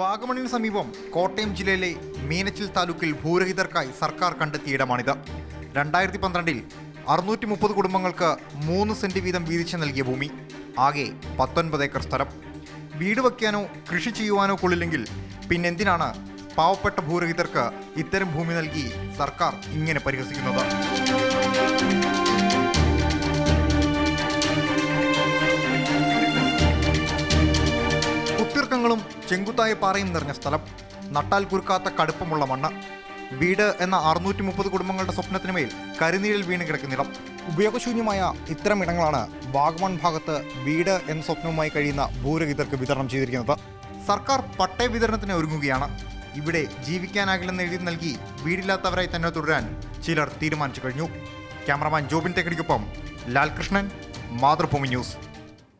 വാഗമണിന് സമീപം കോട്ടയം ജില്ലയിലെ മീനച്ചിൽ താലൂക്കിൽ ഭൂരഹിതർക്കായി സർക്കാർ കണ്ടെത്തിയ ഇടമാണിത്. രണ്ടായിരത്തി പന്ത്രണ്ടിൽ അറുന്നൂറ്റി മുപ്പത് കുടുംബങ്ങൾക്ക് മൂന്ന് സെന്റ് വീതം വീതിച്ച് നൽകിയ ഭൂമി. ആകെ പത്തൊൻപത് ഏക്കർ സ്ഥലം. വീട് വയ്ക്കാനോ കൃഷി ചെയ്യുവാനോ കൊള്ളില്ലെങ്കിൽ പിന്നെന്തിനാണ് പാവപ്പെട്ട ഭൂരഹിതർക്ക് ഇത്തരം ഭൂമി നൽകി സർക്കാർ ഇങ്ങനെ പരിഹസിക്കുന്നത്? കുത്തിർക്കങ്ങളും ചെങ്കുത്തായ പാറയും നിറഞ്ഞ സ്ഥലം. നട്ടാൽ കുരുക്കാത്ത കടുപ്പമുള്ള മണ്ണ്. വീട് എന്ന അറുന്നൂറ്റി മുപ്പത് കുടുംബങ്ങളുടെ സ്വപ്നത്തിന് മേൽ കരിനീരിൽ വീണ് കിടക്കുന്നിടം ഉപയോഗശൂന്യമായ ഇത്തരം ഇടങ്ങളാണ് വാഗ്മൺ ഭാഗത്ത് വീട് എന്ന സ്വപ്നവുമായി കഴിയുന്ന ഭൂരഹിതർക്ക് വിതരണം ചെയ്തിരിക്കുന്നത്. സർക്കാർ പട്ടയ വിതരണത്തിന് ഒരുങ്ങുകയാണ്. ഇവിടെ ജീവിക്കാനാകില്ലെന്ന് എഴുതി നൽകി വീടില്ലാത്തവരായി തന്നെ തുടരാൻ ചിലർ തീരുമാനിച്ചു കഴിഞ്ഞു. ക്യാമറമാൻ ജോബിൻ തെക്കടിക്കൊപ്പം ലാൽകൃഷ്ണൻ മാതൃഭൂമി ന്യൂസ്.